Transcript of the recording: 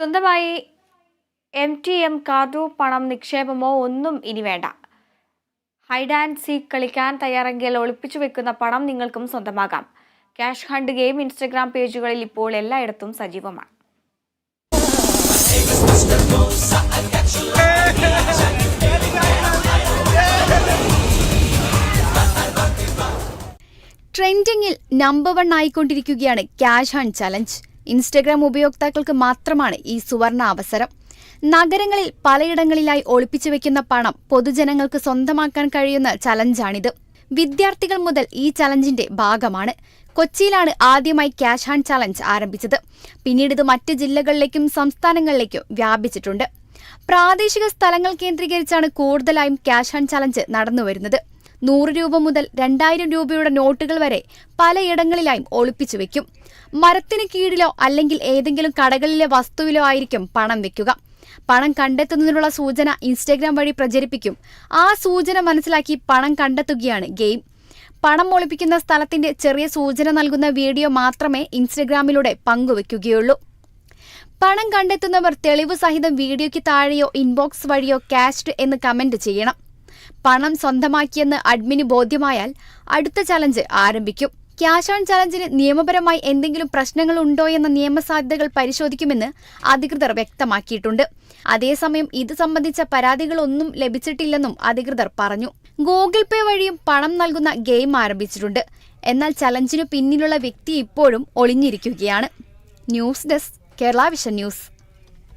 സ്വന്തമായി M T M കാർഡോ പണം നിക്ഷേപമോ ഒന്നും ഇനി വേണ്ട. ഹൈഡ് ആൻഡ് സീക്ക് കളിക്കാൻ തയ്യാറെങ്കിൽ ഒളിപ്പിച്ചു വെക്കുന്ന പണം നിങ്ങൾക്കും സ്വന്തമാകാം. ക്യാഷ് ഹണ്ട് ഗെയിം ഇൻസ്റ്റഗ്രാം പേജുകളിൽ ഇപ്പോൾ എല്ലായിടത്തും സജീവമാണ്. ട്രെൻഡിങ്ങിൽ നമ്പർ വൺ ആയിക്കൊണ്ടിരിക്കുകയാണ് ക്യാഷ് ഹണ്ട് ചലഞ്ച് ഇൻസ്റ്റഗ്രാം ഉപയോക്താക്കൾക്ക് മാത്രമാണ് ഈ സുവർണ അവസരം. നഗരങ്ങളിൽ പലയിടങ്ങളിലായി ഒളിപ്പിച്ചു വെക്കുന്ന പണം പൊതുജനങ്ങൾക്ക് സ്വന്തമാക്കാൻ കഴിയുന്ന ചലഞ്ചാണിത്. വിദ്യാർത്ഥികൾ മുതൽ ഈ ചലഞ്ചിന്റെ ഭാഗമാണ്. കൊച്ചിയിലാണ് ആദ്യമായി ക്യാഷ് ഹാൻഡ് ചലഞ്ച് ആരംഭിച്ചത്. പിന്നീട് ഇത് മറ്റ് ജില്ലകളിലേക്കും സംസ്ഥാനങ്ങളിലേക്കും വ്യാപിച്ചിട്ടുണ്ട്. പ്രാദേശിക സ്ഥലങ്ങൾ കേന്ദ്രീകരിച്ചാണ് കൂടുതലായും ക്യാഷ് ഹാൻഡ് ചലഞ്ച് നടന്നുവരുന്നത്. നൂറ് രൂപ മുതൽ രണ്ടായിരം രൂപയുടെ നോട്ടുകൾ വരെ പലയിടങ്ങളിലായും ഒളിപ്പിച്ചു വെക്കും. മരത്തിന് കീഴിലോ അല്ലെങ്കിൽ ഏതെങ്കിലും കടകളിലെ വസ്തുവിലോ ആയിരിക്കും പണം വെക്കുക. പണം കണ്ടെത്തുന്നതിനുള്ള സൂചന ഇൻസ്റ്റാഗ്രാം വഴി പ്രചരിപ്പിക്കും. ആ സൂചന മനസ്സിലാക്കി പണം കണ്ടെത്തുകയാണ് ഗെയിം. പണം ഒളിപ്പിക്കുന്ന സ്ഥലത്തിന്റെ ചെറിയ സൂചന നൽകുന്ന വീഡിയോ മാത്രമേ ഇൻസ്റ്റഗ്രാമിലൂടെ പങ്കുവെക്കുകയുള്ളൂ. പണം കണ്ടെത്തുന്നവർ തെളിവ് സഹിതം വീഡിയോയ്ക്ക് താഴെയോ ഇൻബോക്സ് വഴിയോ കാഷ്ഡ് എന്ന് കമന്റ് ചെയ്യണം. പണം സ്വന്തമാക്കിയെന്ന് അഡ്മിന് ബോധ്യമായാൽ അടുത്ത ചലഞ്ച് ആരംഭിക്കും. ക്യാഷ് ഓൺ ചലഞ്ചിന് നിയമപരമായി എന്തെങ്കിലും പ്രശ്നങ്ങൾ ഉണ്ടോ എന്ന നിയമസാധ്യതകൾ പരിശോധിക്കുമെന്ന് അധികൃതർ വ്യക്തമാക്കിയിട്ടുണ്ട്. അതേസമയം ഇത് സംബന്ധിച്ച പരാതികളൊന്നും ലഭിച്ചിട്ടില്ലെന്നും അധികൃതർ പറഞ്ഞു. ഗൂഗിൾ പേ വഴിയും പണം നൽകുന്ന ഗെയിം ആരംഭിച്ചിട്ടുണ്ട്. എന്നാൽ ചലഞ്ചിനു പിന്നിലുള്ള വ്യക്തി ഇപ്പോഴും ഒളിഞ്ഞിരിക്കുകയാണ്. News desk Kerala vision news.